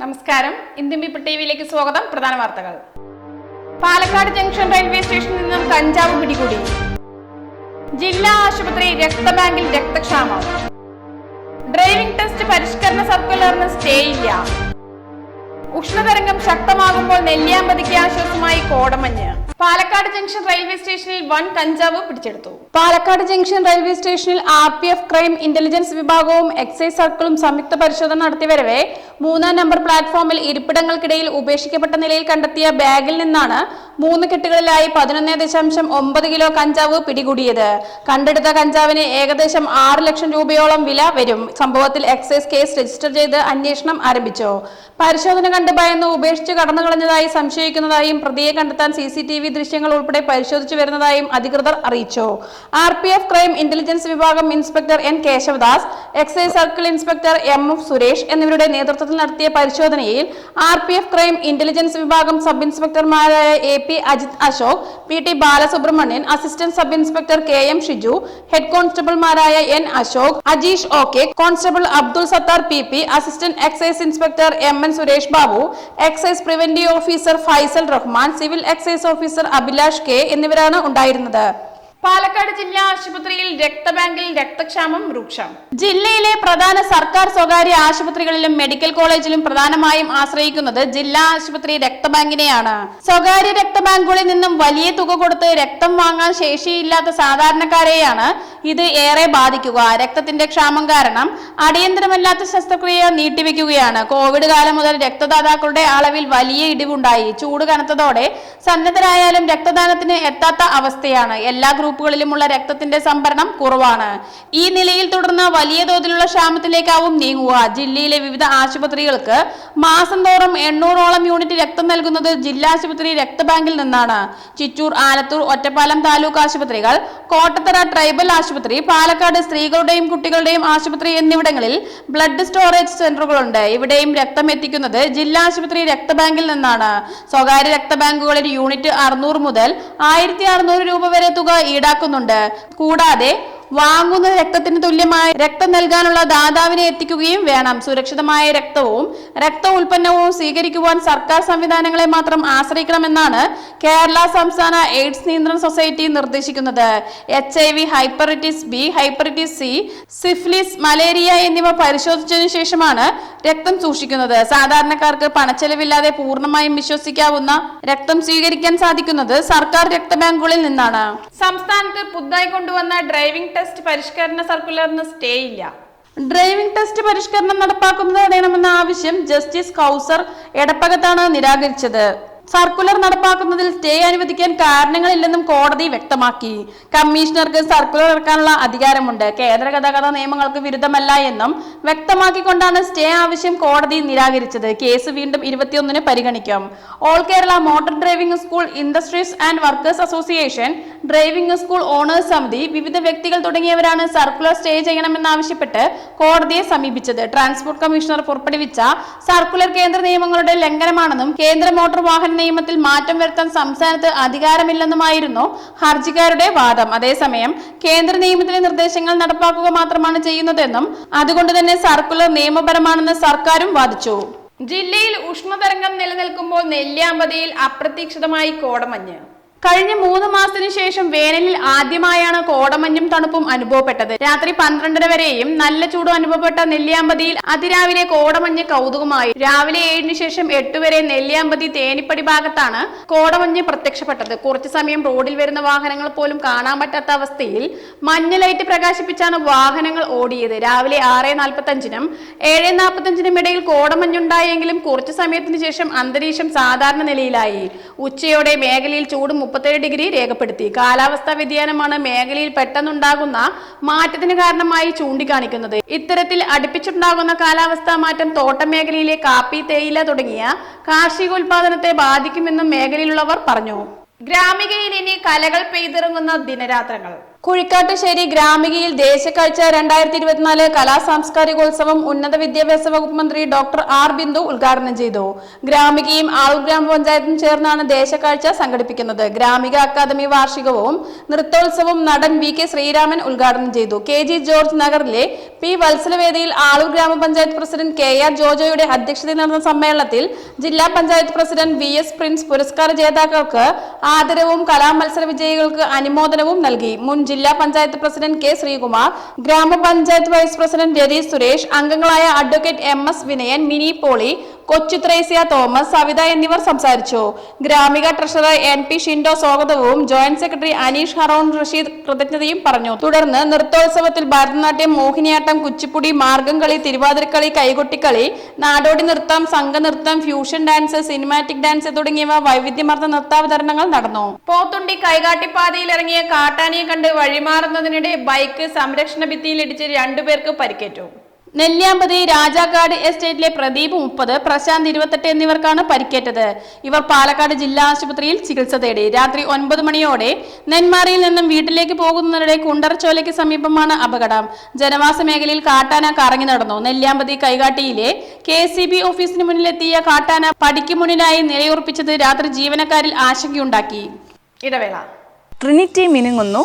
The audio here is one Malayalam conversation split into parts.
നമസ്കാരം. ഇന്ത്യൻ പീപ്പിൾ ടിവിയിലേക്ക് സ്വാഗതം. പ്രധാന വാർത്തകൾ. പാലക്കാട് ജംഗ്ഷൻ റെയിൽവേ സ്റ്റേഷനിൽ നിന്നും കഞ്ചാവ് പിടികൂടി. ജില്ലാ ആശുപത്രി രക്തബാങ്കിൽ രക്തക്ഷാമം. ഡ്രൈവിംഗ് ടെസ്റ്റ് പരിഷ്കരണ സർക്കുലറിന് സ്റ്റേ ഇല്ല. ഉഷ്ണതരംഗം ശക്തമാകുമ്പോൾ നെല്ലിയാമ്പതിക്ക് ആശ്വാസമായി കോടമഞ്ഞ്. പാലക്കാട് ജംഗ്ഷൻ റെയിൽവേ സ്റ്റേഷനിൽ വൻ കഞ്ചാവ് പിടിച്ചെടുത്തു. പാലക്കാട് ജംഗ്ഷൻ റെയിൽവേ സ്റ്റേഷനിൽ R P F crime intelligence വിഭാഗവും എക്സൈസ് സർക്കിളും സംയുക്ത പരിശോധന നടത്തിവരവേ മൂന്നാം നമ്പർ പ്ലാറ്റ്ഫോമിൽ ഇരിപ്പിടങ്ങൾക്കിടയിൽ ഉപേക്ഷിക്കപ്പെട്ട നിലയിൽ കണ്ടെത്തിയ ബാഗിൽ നിന്നാണ് മൂന്ന് കെട്ടുകളിലായി പതിനൊന്ന് ദശാംശം ഒമ്പത് കിലോ കഞ്ചാവ് പിടികൂടിയത്. കണ്ടെടുത്ത കഞ്ചാവിന് ഏകദേശം ആറ് ലക്ഷം രൂപയോളം വില വരും. സംഭവത്തിൽ എക്സൈസ് കേസ് രജിസ്റ്റർ ചെയ്ത് അന്വേഷണം ആരംഭിച്ചു. പരിശോധന കണ്ട് ഭയന്ന് ഉപേക്ഷിച്ച് കടന്നു കളഞ്ഞതായി സംശയിക്കുന്നതായും പ്രതിയെ കണ്ടെത്താൻ സി സി ടി വി ദൃശ്യങ്ങൾ ഉൾപ്പെടെ പരിശോധിച്ചു വരുന്നതായും അധികൃതർ അറിയിച്ചു. R P F crime intelligence വിഭാഗം inspector N Keshavadas excise circle inspector M F Suresh എന്നിവരുടെ നേതൃത്വത്തിൽ നടത്തിയ പരിശോധനയിൽ R P F crime intelligence വിഭാഗം sub ഇൻസ്പെക്ടർമാരായ A P Ajith Ashok P T Balasubramanian assistant sub inspector K M Shiju head കോൺസ്റ്റബിൾമാരായ N Ashok Ajeesh O K constable Abdul Sathar P P assistant excise inspector M N Suresh Babu excise preventive officer Faisal Rahman civil excise officer Abhilash K എന്നിവരാണ് ഉണ്ടായിരുന്നത്. പാലക്കാട് ജില്ലാ ആശുപത്രിയിൽ രക്തബാങ്കിൽ രക്തക്ഷാമം രൂക്ഷം. ജില്ലയിലെ പ്രധാന സർക്കാർ സ്വകാര്യ ആശുപത്രികളിലും മെഡിക്കൽ കോളേജിലും പ്രധാനമായും ആശ്രയിക്കുന്നത് ജില്ലാ ആശുപത്രി രക്തബാങ്കിനെയാണ്. സ്വകാര്യ രക്തബാങ്കുകളിൽ നിന്നും വലിയ തുക കൊടുത്ത് രക്തം വാങ്ങാൻ ശേഷിയില്ലാത്ത സാധാരണക്കാരെയാണ് ഇത് ഏറെ ബാധിക്കുക. രക്തത്തിന്റെ ക്ഷാമം കാരണം അടിയന്തരമല്ലാത്ത ശസ്ത്രക്രിയ നീട്ടിവെക്കുകയാണ്. കോവിഡ് കാലം മുതൽ രക്തദാതാക്കളുടെ അളവിൽ വലിയ ഇടിവുണ്ടായി. ചൂട് കനത്തതോടെ സന്നദ്ധരായാലും രക്തദാനത്തിന് എത്താത്ത അവസ്ഥയാണ് എല്ലാ ഗ്രൂപ്പുകളിലുമുള്ള രക്തത്തിന്റെ സംഭരണം കുറവാണ്. ഈ നിലയിൽ തുടർന്ന് വലിയ തോതിലുള്ള ക്ഷാമത്തിലേക്കാവും നീങ്ങുക. ജില്ലയിലെ വിവിധ ആശുപത്രികൾക്ക് മാസം തോറും എണ്ണൂറോളം യൂണിറ്റ് രക്തം നൽകുന്നത് ജില്ലാ ആശുപത്രി രക്തബാങ്കിൽ നിന്നാണ്. ചിറ്റൂർ ആലത്തൂർ ഒറ്റപ്പാലം താലൂക്ക് ആശുപത്രികൾ കോട്ടത്തറ ട്രൈബൽ ആശുപത്രി പാലക്കാട് സ്ത്രീകളുടെയും കുട്ടികളുടെയും ആശുപത്രി എന്നിവിടങ്ങളിൽ ബ്ലഡ് സ്റ്റോറേജ് സെന്ററുകളുണ്ട്. ഇവിടെയും രക്തം എത്തിക്കുന്നത് ജില്ലാ ആശുപത്രി രക്തബാങ്കിൽ നിന്നാണ്. സ്വകാര്യ രക്തബാങ്കുകളിൽ യൂണിറ്റ് അറുന്നൂറ് മുതൽ ആയിരത്തി രൂപ വരെ തുക ഈടാക്കുന്നുണ്ട് കൂടാതെ വാങ്ങുന്ന രക്തത്തിന് തുല്യമായ രക്തം നൽകാനുള്ള ദാതാവിനെ എത്തിക്കുകയും വേണം. സുരക്ഷിതമായ രക്തവും രക്ത ഉൽപ്പന്നവും സ്വീകരിക്കുവാൻ സർക്കാർ സംവിധാനങ്ങളെ മാത്രം ആശ്രയിക്കണമെന്നാണ് കേരള സംസ്ഥാന എയ്ഡ്സ് നിയന്ത്രണ സൊസൈറ്റി നിർദ്ദേശിക്കുന്നത്. H I V hepatitis B hepatitis C syphilis malaria എന്നിവ പരിശോധിച്ചതിനു ശേഷമാണ് രക്തം സൂക്ഷിക്കുന്നത്. സാധാരണക്കാർക്ക് പണച്ചെലവില്ലാതെ പൂർണമായും വിശ്വസിക്കാവുന്ന രക്തം സ്വീകരിക്കാൻ സാധിക്കുന്നത് സർക്കാർ രക്തബാങ്കുകളിൽ നിന്നാണ്. സംസ്ഥാനത്ത് പുതുതായി കൊണ്ടുവന്ന ഡ്രൈവിംഗ് ടെസ്റ്റ് പരിഷ്കരണ സർക്കുലറിന് സ്റ്റേ ഇല്ല. ഡ്രൈവിംഗ് ടെസ്റ്റ് പരിഷ്കരണം നടപ്പാക്കുന്നത് തടയണമെന്ന ആവശ്യം ജസ്റ്റിസ് കൗസർ എടപ്പകത്താണ് നിരാകരിച്ചത്. സർക്കുലർ നടപ്പാക്കുന്നതിൽ സ്റ്റേ അനുവദിക്കാൻ കാരണങ്ങളില്ലെന്നും കോടതി വ്യക്തമാക്കി. കമ്മീഷണർക്ക് സർക്കുലർ ഇറക്കാനുള്ള അധികാരമുണ്ട്. കേന്ദ്ര ഗതാഗത നിയമങ്ങൾക്ക് വിരുദ്ധമല്ല എന്നും വ്യക്തമാക്കിക്കൊണ്ടാണ് സ്റ്റേ ആവശ്യം കോടതി നിരാകരിച്ചത്. കേസ് വീണ്ടും ഇരുപത്തിയൊന്നിന് പരിഗണിക്കും. All Kerala motor driving school industries and workers association driving school owners സമിതി വിവിധ വ്യക്തികൾ തുടങ്ങിയവരാണ് സർക്കുലർ സ്റ്റേ ചെയ്യണമെന്നാവശ്യപ്പെട്ട് കോടതിയെ സമീപിച്ചത്. ട്രാൻസ്പോർട്ട് കമ്മീഷണർ പുറപ്പെടുവിച്ച സർക്കുലർ കേന്ദ്ര നിയമങ്ങളുടെ ലംഘനമാണെന്നും കേന്ദ്ര മോട്ടോർ വാഹന നിയമത്തിൽ മാറ്റം വരുത്താൻ സംസ്ഥാനത്ത് അധികാരമില്ലെന്നുമായിരുന്നു ഹർജിക്കാരുടെ വാദം. അതേസമയം കേന്ദ്ര നിയമത്തിലെ നിർദ്ദേശങ്ങൾ നടപ്പാക്കുക മാത്രമാണ് ചെയ്യുന്നതെന്നും അതുകൊണ്ട് തന്നെ സർക്കുലർ നിയമപരമാണെന്ന് സർക്കാരും വാദിച്ചു. ജില്ലയിൽ ഉഷ്ണതരംഗം നിലനിൽക്കുമ്പോൾ നെല്ലിയാമ്പതിയിൽ അപ്രതീക്ഷിതമായി കോടമഞ്ഞ്. കഴിഞ്ഞ മൂന്ന് മാസത്തിനു ശേഷം വേനലിൽ ആദ്യമായാണ് കോടമഞ്ഞും തണുപ്പും അനുഭവപ്പെട്ടത്. രാത്രി പന്ത്രണ്ടര വരെയും നല്ല ചൂടും അനുഭവപ്പെട്ട നെല്ലിയാമ്പതിയിൽ അതിരാവിലെ കോടമഞ്ഞ് കൗതുകമായി. രാവിലെ ഏഴിന് ശേഷം എട്ട് വരെ നെല്ലിയാമ്പതി തേനിപ്പടി ഭാഗത്താണ് കോടമഞ്ഞ് പ്രത്യക്ഷപ്പെട്ടത്. കുറച്ചു സമയം റോഡിൽ വരുന്ന വാഹനങ്ങൾ പോലും കാണാൻ പറ്റാത്ത അവസ്ഥയിൽ മഞ്ഞ ലൈറ്റ് പ്രകാശിപ്പിച്ചാണ് വാഹനങ്ങൾ ഓടിയത്. രാവിലെ ആറ് നാൽപ്പത്തഞ്ചിനും ഏഴ് നാൽപ്പത്തഞ്ചിനും ഇടയിൽ കോടമഞ്ഞുണ്ടായെങ്കിലും കുറച്ചു സമയത്തിന് ശേഷം അന്തരീക്ഷം സാധാരണ നിലയിലായി. ഉച്ചയോടെ മേഖലയിൽ ചൂട് മുപ്പത്തേഴ് ഡിഗ്രി രേഖപ്പെടുത്തി. കാലാവസ്ഥാ വ്യതിയാനമാണ് മേഖലയിൽ പെട്ടെന്നുണ്ടാകുന്ന മാറ്റത്തിന് കാരണമായി ചൂണ്ടിക്കാണിക്കുന്നത്. ഇത്തരത്തിൽ അടുപ്പിച്ചുണ്ടാകുന്ന കാലാവസ്ഥാ മാറ്റം തോട്ടം മേഖലയിലെ കാപ്പി തേയില തുടങ്ങിയ കാർഷികോൽപാദനത്തെ ബാധിക്കുമെന്നും മേഖലയിലുള്ളവർ പറഞ്ഞു. ഗ്രാമികയിൽ ഇനി കലകൾ പെയ്തിറങ്ങുന്ന ദിനരാത്രങ്ങൾ. കുഴിക്കാട്ടുശ്ശേരി ഗ്രാമികയിൽ ദേശക്കാഴ്ച രണ്ടായിരത്തി ഇരുപത്തിനാല് കലാ സാംസ്കാരികോത്സവം ഉന്നത വിദ്യാഭ്യാസ വകുപ്പ് മന്ത്രി ഡോക്ടർ ആർ ബിന്ദു ഉദ്ഘാടനം ചെയ്തു. ഗ്രാമികയും ആളൂർ ഗ്രാമപഞ്ചായത്തും ചേർന്നാണ് ദേശക്കാഴ്ച സംഘടിപ്പിക്കുന്നത്. ഗ്രാമിക അക്കാദമി വാർഷികവും നൃത്തോത്സവവും നടൻ വി കെ ശ്രീരാമൻ ഉദ്ഘാടനം ചെയ്തു. കെ ജി ജോർജ് നഗറിലെ പി വത്സലവേദിയിൽ ആളൂർ ഗ്രാമപഞ്ചായത്ത് പ്രസിഡന്റ് കെ ആർ ജോജോയുടെ അധ്യക്ഷതയിൽ നടന്ന സമ്മേളനത്തിൽ ജില്ലാ panchayat president V S Prince പുരസ്കാര ജേതാക്കൾക്ക് ആദരവും കലാമത്സര വിജയികൾക്ക് അനുമോദനവും നൽകി. മുൻ ജില്ലാ പഞ്ചായത്ത് പ്രസിഡന്റ് കെ ശ്രീകുമാർ ഗ്രാമപഞ്ചായത്ത് വൈസ് പ്രസിഡന്റ് രതി സുരേഷ് അംഗങ്ങളായ advocate M S Vinayan Mini Poly Kochu Thresia Thomas Savitha എന്നിവർ സംസാരിച്ചു. Gramika treasurer N P Shindo സ്വാഗതവും ജോയിന്റ് സെക്രട്ടറി അനീഷ് ഹറോൺ റഷീദ് കൃതജ്ഞതയും പറഞ്ഞു. തുടർന്ന് നൃത്തോത്സവത്തിൽ ഭരതനാട്യം മോഹിനിയാട്ടം കുച്ചിപ്പുടി മാർഗംകളി തിരുവാതിരക്കളി കൈകൊട്ടിക്കളി നാടോടി നൃത്തം സംഘനൃത്തം ഫ്യൂഷൻ ഡാൻസ് സിനിമാറ്റിക് ഡാൻസ് തുടങ്ങിയവ വൈവിധ്യമർന്ന നൃത്താവതരണങ്ങൾ നടന്നു. പോത്തുണ്ടി കൈകാട്ടിപ്പാതയിൽ ഇറങ്ങിയ കാട്ടാനിയെ കണ്ട് വഴിമാറുന്നതിനിടെ ബൈക്ക് സംരക്ഷണ ഭിത്തിയിൽ ഇടിച്ച് രണ്ടുപേർക്ക് പരിക്കേറ്റു. നെല്ലിയാമ്പതി രാജാക്കാട് എസ്റ്റേറ്റിലെ പ്രദീപ് മുപ്പത് പ്രശാന്ത് ഇരുപത്തെട്ട് എന്നിവർക്കാണ് പരിക്കേറ്റത്. ഇവർ പാലക്കാട് ജില്ലാ ആശുപത്രിയിൽ ചികിത്സ തേടി. രാത്രി ഒൻപത് മണിയോടെ നെന്മാറയിൽ നിന്നും വീട്ടിലേക്ക് പോകുന്നതിനിടെ കുണ്ടർച്ചോലയ്ക്ക് സമീപമാണ് അപകടം. ജനവാസ മേഖലയിൽ കാട്ടാന കറങ്ങി നടന്നു. നെല്ലിയാമ്പതി കൈകാട്ടിയിലെ കെ സി ബി ഓഫീസിന് മുന്നിലെത്തിയ കാട്ടാന പടിക്ക് മുന്നിലായി നിലയുറപ്പിച്ചത് രാത്രി ജീവനക്കാരിൽ ആശങ്കയുണ്ടാക്കി. ഇടവേള. ട്രിനിറ്റി മിനുങ്ങുന്നു.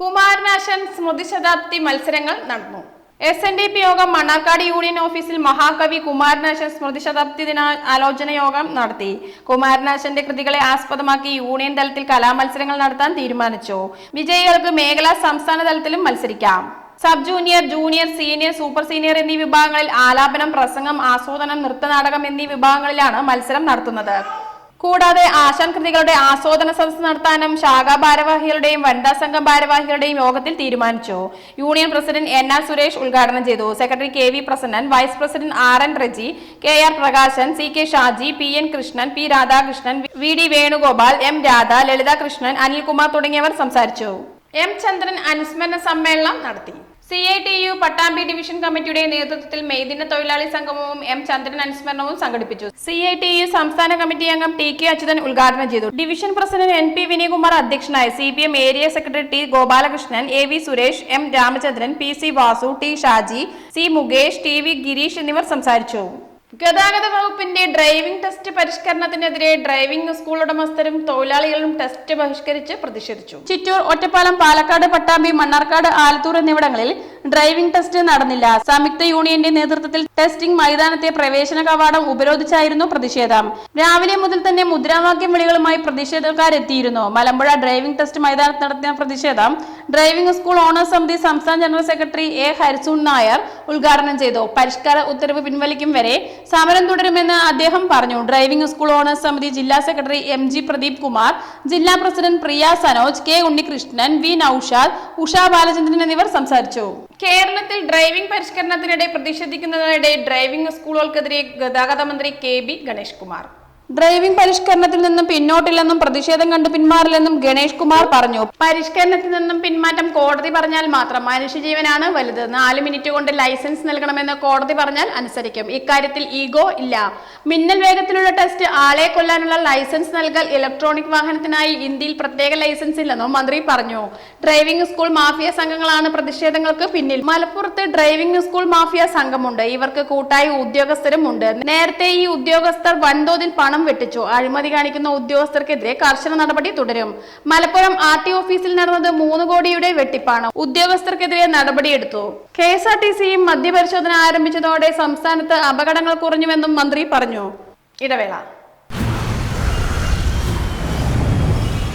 കുമാരനാശൻ സ്മൃതി ശതാബ്ദി മത്സരങ്ങൾ നടന്നു. എസ് എൻ ഡി പി യോഗം മണ്ണാർക്കാട് യൂണിയൻ ഓഫീസിൽ മഹാകവി കുമാരനാശൻ സ്മൃതി ശതാബ്ദി ദിന ആലോചന യോഗം നടത്തി. കുമാരനാശന്റെ കൃതികളെ ആസ്പദമാക്കി യൂണിയൻ തലത്തിൽ കലാമത്സരങ്ങൾ നടത്താൻ തീരുമാനിച്ചു. വിജയികൾക്ക് മേഖലാ സംസ്ഥാന തലത്തിലും മത്സരിക്കാം. Sub junior junior senior super senior എന്നീ വിഭാഗങ്ങളിൽ ആലാപനം പ്രസംഗം ആസ്വാദനം നൃത്തനാടകം എന്നീ വിഭാഗങ്ങളിലാണ് മത്സരം നടത്തുന്നത്. കൂടാതെ ആശാൻ കൃതികളുടെ ആസ്വാദന സദസ് നടത്താനും ശാഖാ ഭാരവാഹികളുടെയും വനിതാ സംഘം ഭാരവാഹികളുടെയും യോഗത്തിൽ തീരുമാനിച്ചു. Union president N R Suresh ഉദ്ഘാടനം ചെയ്തു. Secretary K V Prasannan vice president R N Reji K R Prakashan C K Shaji P N Krishnan P Radhakrishnan V D Venugopal M Radha Lalitha Krishnan Anilkumar തുടങ്ങിയവർ സംസാരിച്ചു. എം ചന്ദ്രൻ അനുസ്മരണ സമ്മേളനം നടത്തി. C I T U Pattambi division കമ്മിറ്റിയുടെ നേതൃത്വത്തിൽ മെയ്ദിന തൊഴിലാളി സംഗമവും എം ചന്ദ്രൻ അനുസ്മരണവും സംഘടിപ്പിച്ചു. സി ഐ ടി യു സംസ്ഥാന കമ്മിറ്റി അംഗം ടി കെ അച്യുതൻ ഉദ്ഘാടനം ചെയ്തു. Division president N P Vinayakumar അധ്യക്ഷനായ C P M area secretary T Gopalakrishnan A V Suresh M Ramachandran P C Vasu T Shaji C Mukesh T V Gireesh എന്നിവർ സംസാരിച്ചു. ഗതാഗത വകുപ്പിന്റെ ഡ്രൈവിംഗ് ടെസ്റ്റ് പരിഷ്കരണത്തിനെതിരെ ഡ്രൈവിംഗ് സ്കൂൾ ഉടമസ്ഥരും തൊഴിലാളികളും ടെസ്റ്റ് ബഹിഷ്കരിച്ച് പ്രതിഷേധിച്ചു. ചിറ്റൂർ ഒറ്റപ്പാലം പാലക്കാട് പട്ടാമ്പി മണ്ണാർക്കാട് ആലത്തൂർ എന്നിവിടങ്ങളിൽ ഡ്രൈവിംഗ് ടെസ്റ്റ് നടന്നില്ല. സംയുക്ത യൂണിയന്റെ നേതൃത്വത്തിൽ ടെസ്റ്റിംഗ് മൈതാനത്തെ പ്രവേശന കവാടം ഉപരോധിച്ചായിരുന്നു പ്രതിഷേധം. രാവിലെ മുതൽ തന്നെ മുദ്രാവാക്യം വിളികളുമായി പ്രതിഷേധക്കാരെത്തിയിരുന്നു. മലമ്പുഴ ഡ്രൈവിംഗ് ടെസ്റ്റ് മൈതാനത്ത് നടത്തിയ പ്രതിഷേധം ഡ്രൈവിംഗ് സ്കൂൾ ഓണേഴ്സ് സമിതി സംസ്ഥാന general secretary A Harisoon Nair ഉദ്ഘാടനം ചെയ്തു. പരിഷ്കാര ഉത്തരവ് പിൻവലിക്കും വരെ സമരം തുടരുമെന്ന് അദ്ദേഹം പറഞ്ഞു. ഡ്രൈവിംഗ് സ്കൂൾ ഓണേഴ്സ് സമിതി ജില്ലാ secretary M G Pradeep Kumar ജില്ലാ president Priya Sanoj K Unnikrishnan V Noushad Usha Balachandran എന്നിവർ സംസാരിച്ചു. കേരളത്തിൽ ഡ്രൈവിംഗ് പരിഷ്കരണത്തിനിടെ പ്രതിഷേധിക്കുന്നതിനിടെ ഡ്രൈവിംഗ് സ്കൂളുകൾക്കെതിരെ ഗതാഗത മന്ത്രി K B Ganesh Kumar driving പരിഷ്കരണത്തിൽ നിന്നും പിന്നോട്ടില്ലെന്നും പ്രതിഷേധം കണ്ടു പിന്മാറില്ലെന്നും ഗണേഷ് കുമാർ പറഞ്ഞു. പരിഷ്കരണത്തിൽ നിന്നും പിന്മാറ്റം കോടതി പറഞ്ഞാൽ മാത്രം മനുഷ്യജീവനാണ് വലുത്. നാല് മിനിറ്റ് കൊണ്ട് ലൈസൻസ് നൽകണമെന്ന് കോടതി പറഞ്ഞാൽ അനുസരിക്കും. ഇക്കാര്യത്തിൽ ഈഗോ ഇല്ല. മിന്നൽ വേഗത്തിലുള്ള ടെസ്റ്റ് ആളെ കൊല്ലാനുള്ള ലൈസൻസ് നൽകൽ ഇലക്ട്രോണിക് വാഹനത്തിനായി ഇന്ത്യയിൽ പ്രത്യേക ലൈസൻസ് ഇല്ലെന്നും മന്ത്രി പറഞ്ഞു. ഡ്രൈവിംഗ് സ്കൂൾ മാഫിയ സംഘങ്ങളാണ് പ്രതിഷേധങ്ങൾക്ക് പിന്നിൽ. മലപ്പുറത്ത് ഡ്രൈവിംഗ് സ്കൂൾ മാഫിയ സംഘമുണ്ട്. ഇവർക്ക് കൂട്ടായി ഉദ്യോഗസ്ഥരും ഉണ്ട് നേരത്തെ ഈ ഉദ്യോഗസ്ഥർ വൻതോതിൽ പണം വെട്ടിച്ചു അഴിമതി കാണിക്കുന്ന ഉദ്യോഗസ്ഥർക്കെതിരെ കർശന നടപടി തുടരും മലപ്പുറം ആർ ടി ഓഫീസിൽ നടന്നത് മൂന്ന് കോടിയുടെ വെട്ടിപ്പാണ് ഉദ്യോഗസ്ഥർക്കെതിരെ നടപടിയെടുത്തു കെ എസ് ആർ ടി സിയും മദ്യപരിശോധന ആരംഭിച്ചതോടെ സംസ്ഥാനത്ത് അപകടങ്ങൾ കുറഞ്ഞുവെന്നും മന്ത്രി പറഞ്ഞു ഇടവേള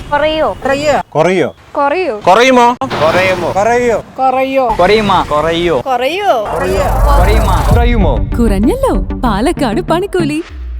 കുറയോ കുറയോ കുറയോ കുറയുമോ കുറയുമോ കുറയോ കുറയുമോ കുറയുമോ കുറയോ കുറയുമോ കുറയുമോ കുറഞ്ഞല്ലോ പാലക്കാട് പണിക്കൂലി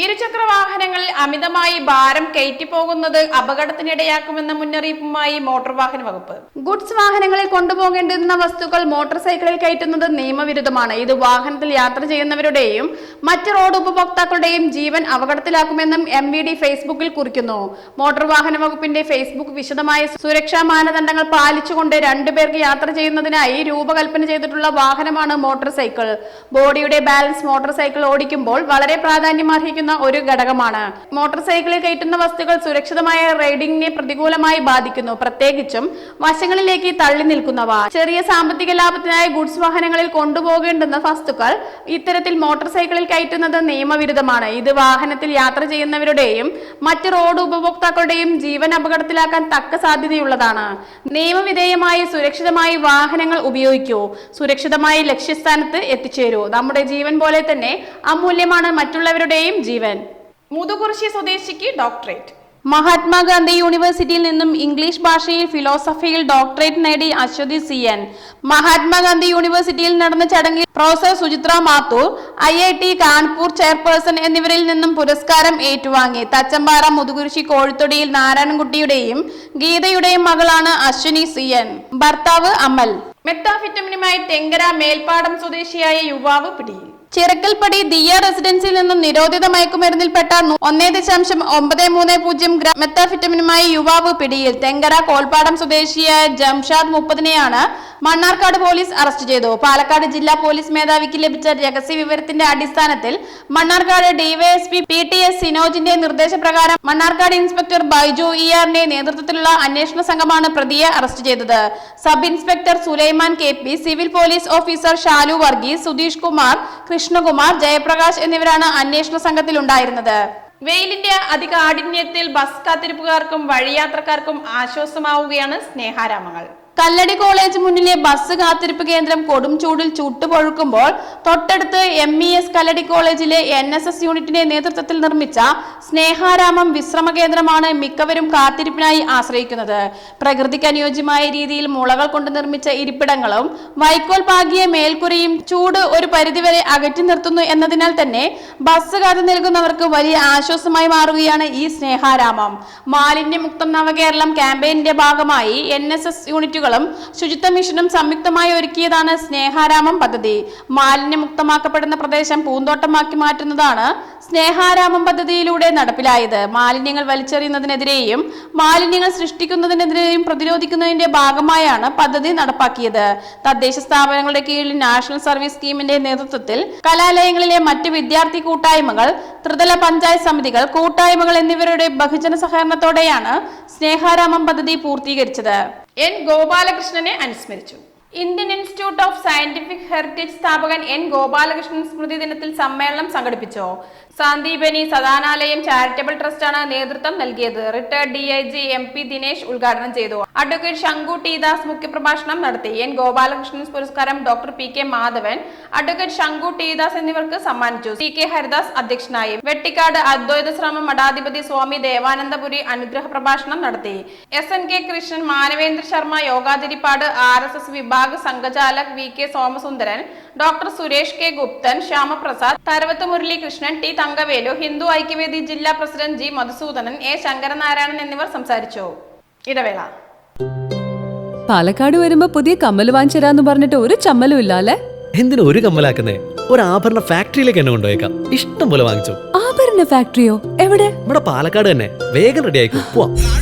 ഇരുചക്ര വാഹനങ്ങളിൽ അമിതമായി ഭാരം കയറ്റിപ്പോകുന്നത് അപകടത്തിനിടയാക്കുമെന്ന മുന്നറിയിപ്പുമായി മോട്ടോർ വാഹന വകുപ്പ്. ഗുഡ്സ് വാഹനങ്ങളിൽ കൊണ്ടുപോകേണ്ടുന്ന വസ്തുക്കൾ മോട്ടോർ സൈക്കിളിൽ കയറ്റുന്നത് നിയമവിരുദ്ധമാണ്. ഇത് വാഹനത്തിൽ യാത്ര ചെയ്യുന്നവരുടെയും മറ്റ് റോഡ് ഉപഭോക്താക്കളുടെയും ജീവൻ അപകടത്തിലാക്കുമെന്നും എം വി ഡി ഫേസ്ബുക്കിൽ കുറിക്കുന്നു. മോട്ടോർ വാഹന വകുപ്പിന്റെ ഫേസ്ബുക്ക് വിശദമായ സുരക്ഷാ മാനദണ്ഡങ്ങൾ പാലിച്ചുകൊണ്ട് രണ്ടുപേർക്ക് യാത്ര ചെയ്യുന്നതിനായി രൂപകൽപ്പന ചെയ്തിട്ടുള്ള വാഹനമാണ് മോട്ടോർ സൈക്കിൾ ബോഡിയുടെ ബാലൻസ് മോട്ടോർ സൈക്കിൾ ഓടിക്കുമ്പോൾ വളരെ പ്രാധാന്യമർഹിക്കുന്ന ഒരു ഘടകമാണ്. മോട്ടോർ സൈക്കിളിൽ കയറ്റുന്ന വസ്തുക്കൾ സുരക്ഷിതമായ റൈഡിംഗിനെ പ്രതികൂലമായി ബാധിക്കുന്നു. പ്രത്യേകിച്ചും വശങ്ങളിലേക്ക് തള്ളി നിൽക്കുന്നവ. ചെറിയ സാമ്പത്തിക ലാഭത്തിനായി ഗുഡ്സ് വാഹനങ്ങളിൽ കൊണ്ടുപോകേണ്ടുന്ന വസ്തുക്കൾ ഇത്തരത്തിൽ മോട്ടോർ സൈക്കിളിൽ കയറ്റുന്നത് നിയമവിരുദ്ധമാണ്. ഇത് വാഹനത്തിൽ യാത്ര ചെയ്യുന്നവരുടെയും മറ്റ് റോഡ് ഉപഭോക്താക്കളുടെയും ജീവൻ അപകടത്തിലാക്കാൻ തക്ക സാധ്യതയുള്ളതാണ്. നിയമവിധേയമായി സുരക്ഷിതമായി വാഹനങ്ങൾ ഉപയോഗിക്കൂ. സുരക്ഷിതമായി ലക്ഷ്യസ്ഥാനത്ത് എത്തിച്ചേരൂ. നമ്മുടെ ജീവൻ പോലെ തന്നെ അമൂല്യമാണ് മറ്റുള്ളവരുടെയും ജീവൻ. മുതുകുറിശി സ്വദേശിക്ക് ഡോക്ടറേറ്റ്. മഹാത്മാഗാന്ധി യൂണിവേഴ്സിറ്റിയിൽ നിന്നും ഇംഗ്ലീഷ് ഭാഷയിൽ ഫിലോസഫിയിൽ ഡോക്ടറേറ്റ് നേടി അശ്വതി സി എൻ. മഹാത്മാഗാന്ധി യൂണിവേഴ്സിറ്റിയിൽ നടന്ന ചടങ്ങിൽ professor Suchitra Mathur I I T Kanpur chairperson എന്നിവരിൽ നിന്നും പുരസ്കാരം ഏറ്റുവാങ്ങി. തച്ചമ്പാറ മുതുകുരിശി കോഴിത്തൊടിയിൽ നാരായണൻകുട്ടിയുടെയും ഗീതയുടെയും മകളാണ് അശ്വിനി സി എൻ. ഭർത്താവ് അമൽ. മെത്താഫിറ്റമിനുമായി തെങ്കര മേൽപ്പാടം സ്വദേശിയായ യുവാവ് പിടിയിൽ. ചിറക്കൽപ്പടി ദിയ റെസിഡൻസിയിൽ നിന്നും നിരോധിത മയക്കുമരുന്നിൽപ്പെട്ട ഒന്നേ ദശാംശം ഒമ്പത് മൂന്ന് പൂജ്യം ഗ്രാം മെത്താഫിറ്റമിനുമായി യുവാവ് പിടിയിൽ. തെങ്കര കോൾപ്പാടം സ്വദേശിയായ ജംഷാദ് മുപ്പതിനെയാണ് മണ്ണാർക്കാട് പോലീസ് അറസ്റ്റ് ചെയ്തു. പാലക്കാട് ജില്ലാ പോലീസ് മേധാവിക്ക് ലഭിച്ച രഹസ്യ വിവരത്തിന്റെ അടിസ്ഥാനത്തിൽ Mannarkkad DYSP P T S സിനോജിന്റെ നിർദ്ദേശപ്രകാരം മണ്ണാർക്കാട് ഇൻസ്പെക്ടർ ബൈജു ഇ ആറിന്റെ നേതൃത്വത്തിലുള്ള അന്വേഷണ സംഘമാണ് പ്രതിയെ അറസ്റ്റ് ചെയ്തത്. Sub inspector Sulaiman K civil police officer Shalu Varghese Sudheesh Kumar Krishnakumar Jayaprakash എന്നിവരാണ് അന്വേഷണ സംഘത്തിൽ ഉണ്ടായിരുന്നത് വെയിലിന്റെ അധികാഠിന്യത്തിൽ ബസ് കാത്തിരിപ്പുകാർക്കും വഴിയാത്രക്കാർക്കും ആശ്വാസമാവുകയാണ് സ്നേഹാരാമങ്ങൾ. കല്ലടി കോളേജ് മുന്നിലെ ബസ് കാത്തിരിപ്പ് കേന്ദ്രം കൊടും ചൂടിൽ ചുട്ടുപൊഴുക്കുമ്പോൾ തൊട്ടടുത്ത് എം ഇ എസ് കല്ലടി കോളേജിലെ എൻ എസ് എസ് യൂണിറ്റിന്റെ നേതൃത്വത്തിൽ നിർമ്മിച്ച സ്നേഹാരാമം വിശ്രമ കേന്ദ്രമാണ് മിക്കവരും കാത്തിരിപ്പിനായി ആശ്രയിക്കുന്നത്. പ്രകൃതിക്ക് അനുയോജ്യമായ രീതിയിൽ മുളകൾ കൊണ്ട് നിർമ്മിച്ച ഇരിപ്പിടങ്ങളും വൈക്കോൽ പാകിയ മേൽക്കുരയും ചൂട് ഒരു പരിധിവരെ അകറ്റി നിർത്തുന്നു എന്നതിനാൽ തന്നെ ബസ് കാത്തു നിൽക്കുന്നവർക്ക് വലിയ ആശ്വാസമായി മാറുകയാണ് ഈ സ്നേഹാരാമം. മാലിന്യമുക്തം നവകേരളം ക്യാമ്പയിന്റെ ഭാഗമായി എൻ എസ് എസ് യൂണിറ്റുകളും ഓഫീസുകളും ശുചിത്വ മിഷനും സംയുക്തമായി ഒരുക്കിയതാണ് സ്നേഹാരാമം പദ്ധതി. മാലിന്യമുക്തമാക്കപ്പെടുന്ന പ്രദേശം പൂന്തോട്ടമാക്കി മാറ്റുന്നതാണ് സ്നേഹാരാമം പദ്ധതിയിലൂടെ നടപ്പിലായത്. മാലിന്യങ്ങൾ വലിച്ചെറിയുന്നതിനെതിരെയും മാലിന്യങ്ങൾ സൃഷ്ടിക്കുന്നതിനെതിരെയും പ്രതിരോധിക്കുന്നതിന്റെ ഭാഗമായാണ് പദ്ധതി നടപ്പാക്കിയത്. തദ്ദേശ സ്ഥാപനങ്ങളുടെ കീഴിൽ നാഷണൽ സർവീസ് സ്കീമിന്റെ നേതൃത്വത്തിൽ കലാലയങ്ങളിലെ മറ്റ് വിദ്യാർത്ഥി കൂട്ടായ്മകൾ ത്രിതല പഞ്ചായത്ത് സമിതികൾ കൂട്ടായ്മകൾ എന്നിവരുടെ ബഹുജന സഹകരണത്തോടെയാണ് സ്നേഹാരാമം പദ്ധതി പൂർത്തീകരിച്ചത്. എൻ ഗോപാലകൃഷ്ണനെ അനുസ്മരിച്ചു. Indian institute of scientific heritage സ്ഥാപകൻ എൻ ഗോപാലകൃഷ്ണൻ സ്മൃതി ദിനത്തിൽ സമ്മേളനം സംഘടിപ്പിച്ചു. സാന്ദീപനി സദാനാലയം ചാരിറ്റബിൾ ട്രസ്റ്റാണ് നേതൃത്വം നൽകിയത്. Retired D I G M P Dinesh ഉദ്ഘാടനം ചെയ്തു. അഡ്വക്കേറ്റ് ശങ്കു ടി ദാസ് മുഖ്യപ്രഭാഷണം നടത്തി. എൻ ഗോപാലകൃഷ്ണൻ പുരസ്കാരം doctor P K Madhavan advocate Sanku T Das എന്നിവർക്ക് സമ്മാനിച്ചു. സി കെ ഹരിദാസ് അധ്യക്ഷനായി. വെട്ടിക്കാട് അദ്വൈതശ്രമം മഠാധിപതി സ്വാമി ദേവാനന്ദപുരി അനുഗ്രഹ പ്രഭാഷണം നടത്തി. S N K Krishnan Manavendra Sharma Yogathiripad R S S വിഭാഗ സംഘചാലക് V K Somasundaran doctor Suresh K Gupthan Shyamaprasad Tharavath Muralikrishnan T Thangavelu Hindu Aikyavedi ജില്ലാ president G Madhusoodanan A Sankaranarayanan എന്നിവർ സംസാരിച്ചു. ഇടവേള. പാലക്കാട് വരുമ്പോ പുതിയ കമ്മൽ വാങ്ങിച്ചരാന്ന് പറഞ്ഞിട്ട് ഒരു ചമ്മലും ഇല്ല അല്ലെ എന്തിനു ഒരു കമ്മലാക്കുന്നേ? ഒരു ആഭരണ ഫാക്ടറിയിലേക്ക് എന്നെ കൊണ്ടുപോയേക്കാം. ഇഷ്ടം പോലെ വാങ്ങിച്ചു. ആഭരണ ഫാക്ടറിയോ? എവിടെ? ഇവിടെ പാലക്കാട് തന്നെ. വേഗം റെഡി ആയിക്കോ. പോവാം.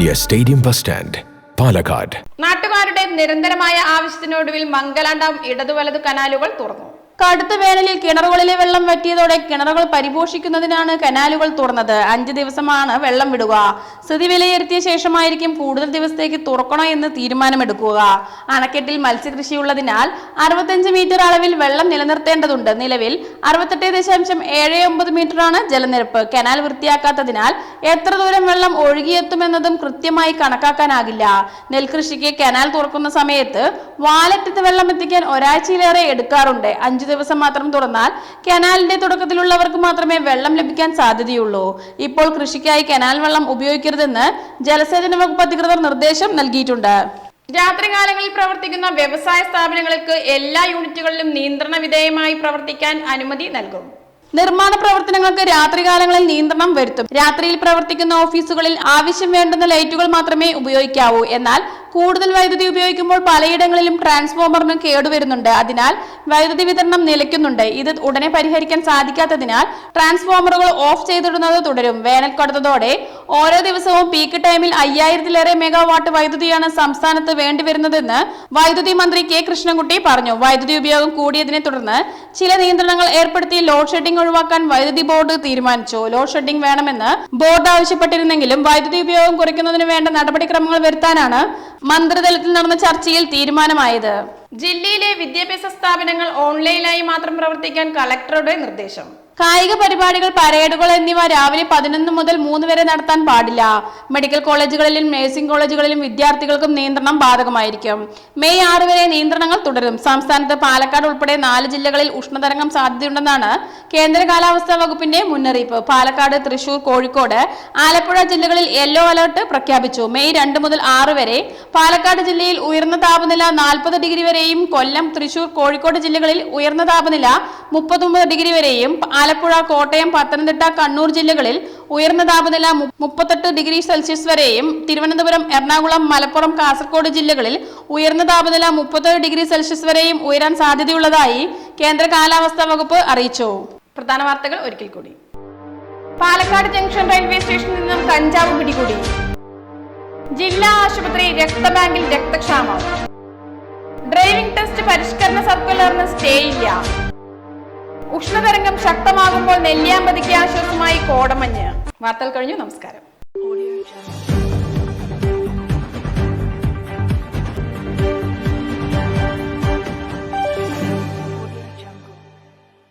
near stadium bus stand Palakkad നാട്ടുകാരുടെ നിരന്തരമായ ആവശ്യത്തിനൊടുവിൽ മംഗലാണ്ടം ഇടതുവലതു കനാലുകൾ തുറന്നു. കടുത്ത വേനലിൽ കിണറുകളിലെ വെള്ളം വറ്റിയതോടെ കിണറുകൾ പരിപോഷിക്കുന്നതിനാണ് കനാലുകൾ തുറന്നത്. അഞ്ച് ദിവസമാണ് വെള്ളം വിടുക. സ്ഥിതി വിലയിരുത്തിയ ശേഷമായിരിക്കും കൂടുതൽ ദിവസത്തേക്ക് തുറക്കണോ എന്ന് തീരുമാനമെടുക്കുക. അണക്കെട്ടിൽ മത്സ്യകൃഷിയുള്ളതിനാൽ അറുപത്തഞ്ച് മീറ്റർ അളവിൽ വെള്ളം നിലനിർത്തേണ്ടതുണ്ട്. നിലവിൽ അറുപത്തെട്ട് ദശാംശം ഏഴ് ഒമ്പത് മീറ്ററാണ് ജലനിരപ്പ്. കനാൽ വൃത്തിയാക്കാത്തതിനാൽ എത്ര ദൂരം വെള്ളം ഒഴുകിയെത്തുമെന്നതും കൃത്യമായി കണക്കാക്കാനാകില്ല. നെൽകൃഷിക്ക് കനാൽ തുറക്കുന്ന സമയത്ത് വാലറ്റത്ത് വെള്ളം എത്തിക്കാൻ ഒരാഴ്ചയിലേറെ എടുക്കാറുണ്ട്. അഞ്ചു ദിവസം മാത്രം തുറന്നാൽ കനാലിന്റെ തുടക്കത്തിലുള്ളവർക്ക് മാത്രമേ വെള്ളം ലഭിക്കാൻ സാധ്യതയുള്ളൂ. ഇപ്പോൾ കൃഷിക്കായി കനാൽ വെള്ളം ഉപയോഗിക്കരുതെന്ന് ജലസേചന വകുപ്പ് അധികൃതർ നിർദ്ദേശം നൽകിയിട്ടുണ്ട്. രാത്രികാലങ്ങളിൽ പ്രവർത്തിക്കുന്ന വ്യവസായ സ്ഥാപനങ്ങൾക്ക് എല്ലാ യൂണിറ്റുകളിലും നിയന്ത്രണ വിധേയമായി പ്രവർത്തിക്കാൻ അനുമതി നൽകും. നിർമ്മാണ പ്രവർത്തനങ്ങൾക്ക് രാത്രികാലങ്ങളിൽ നിയന്ത്രണം വരുത്തും. രാത്രിയിൽ പ്രവർത്തിക്കുന്ന ഓഫീസുകളിൽ ആവശ്യം വേണ്ടുന്ന ലൈറ്റുകൾ മാത്രമേ ഉപയോഗിക്കാവൂ. എന്നാൽ കൂടുതൽ വൈദ്യുതി ഉപയോഗിക്കുമ്പോൾ പലയിടങ്ങളിലും ട്രാൻസ്ഫോമറിന് കേടുവരുന്നുണ്ട്. അതിനാൽ വൈദ്യുതി വിതരണം നിലയ്ക്കുന്നുണ്ട്. ഇത് ഉടനെ പരിഹരിക്കാൻ സാധിക്കാത്തതിനാൽ ട്രാൻസ്ഫോമറുകൾ ഓഫ് ചെയ്തിടുന്നത് തുടരും. വേനൽ കടുത്തതോടെ ഓരോ ദിവസവും പീക്ക് ടൈമിൽ അയ്യായിരത്തിലേറെ മെഗാവാട്ട് വൈദ്യുതിയാണ് സംസ്ഥാനത്ത് വേണ്ടിവരുന്നതെന്ന് വൈദ്യുതി മന്ത്രി കെ കൃഷ്ണൻകുട്ടി പറഞ്ഞു. വൈദ്യുതി ഉപയോഗം കൂടിയതിനെ തുടർന്ന് ചില നിയന്ത്രണങ്ങൾ ഏർപ്പെടുത്തി ലോഡ് ഷെഡിംഗ് ഒഴിവാക്കാൻ വൈദ്യുതി ബോർഡ് തീരുമാനിച്ചു. ലോഡ് ഷെഡിംഗ് വേണമെന്ന് ബോർഡ് ആവശ്യപ്പെട്ടിരുന്നെങ്കിലും വൈദ്യുതി ഉപയോഗം കുറയ്ക്കുന്നതിന് വേണ്ട നടപടിക്രമങ്ങൾ വരുത്താനാണ് മന്ത്രിതലത്തിൽ നടന്ന ചർച്ചയിൽ തീരുമാനമായത്. ജില്ലയിലെ വിദ്യാഭ്യാസ സ്ഥാപനങ്ങൾ ഓൺലൈനായി മാത്രം പ്രവർത്തിക്കാൻ കളക്ടറുടെ നിർദ്ദേശം. കായിക പരിപാടികൾ പരേഡുകൾ എന്നിവ രാവിലെ പതിനൊന്ന് മുതൽ മൂന്ന് വരെ നടത്താൻ പാടില്ല. മെഡിക്കൽ കോളേജുകളിലും നഴ്സിംഗ് കോളേജുകളിലും വിദ്യാർത്ഥികൾക്കും നിയന്ത്രണം ബാധകമായിരിക്കും. മെയ് ആറ് വരെ നിയന്ത്രണങ്ങൾ തുടരും. സംസ്ഥാനത്ത് പാലക്കാട് ഉൾപ്പെടെ നാല് ജില്ലകളിൽ ഉഷ്ണതരംഗം സാധ്യതയുണ്ടെന്നാണ് കേന്ദ്ര കാലാവസ്ഥാ വകുപ്പിന്റെ മുന്നറിയിപ്പ്. പാലക്കാട് തൃശൂർ കോഴിക്കോട് ആലപ്പുഴ ജില്ലകളിൽ യെല്ലോ അലർട്ട് പ്രഖ്യാപിച്ചു. മെയ് രണ്ട് മുതൽ ആറ് വരെ പാലക്കാട് ജില്ലയിൽ ഉയർന്ന താപനില നാൽപ്പത് ഡിഗ്രി വരെയും കൊല്ലം തൃശൂർ കോഴിക്കോട് ജില്ലകളിൽ ഉയർന്ന താപനില മുപ്പത്തൊമ്പത് ഡിഗ്രി വരെയും ആലപ്പുഴ കോട്ടയം പത്തനംതിട്ട കണ്ണൂർ ജില്ലകളിൽ ഉയർന്ന താപനില മുപ്പത്തെട്ട് ഡിഗ്രി സെൽഷ്യസ് വരെയും തിരുവനന്തപുരം എറണാകുളം മലപ്പുറം കാസർഗോഡ് ജില്ലകളിൽ ഉയർന്ന താപനില മുപ്പത്തേഴ് ഡിഗ്രി സെൽഷ്യസ് വരെയും ഉയരാൻ സാധ്യതയുള്ളതായി കേന്ദ്ര കാലാവസ്ഥാ വകുപ്പ് അറിയിച്ചു. പ്രധാന വാർത്തകൾ ഒരിക്കൽ കൂടി. പാലക്കാട് ജംഗ്ഷൻ റെയിൽവേ സ്റ്റേഷനിൽ നിന്നും കഞ്ചാവ് പിടികൂടി. ജില്ലാ ആശുപത്രി രക്തബാങ്കിൽ രക്തക്ഷാമം. ഡ്രൈവിംഗ് ടെസ്റ്റ് പരിഷ്കരണ സർക്കുലറിന് സ്റ്റേ ഇല്ല. ഉഷ്ണതരംഗം ശക്തമാകുമ്പോൾ നെല്ലിയാമ്പതിക്ക് ആശ്വാസമായി കോടമഞ്ഞ് വാർത്തകൾ കഴിഞ്ഞു നമസ്കാരം.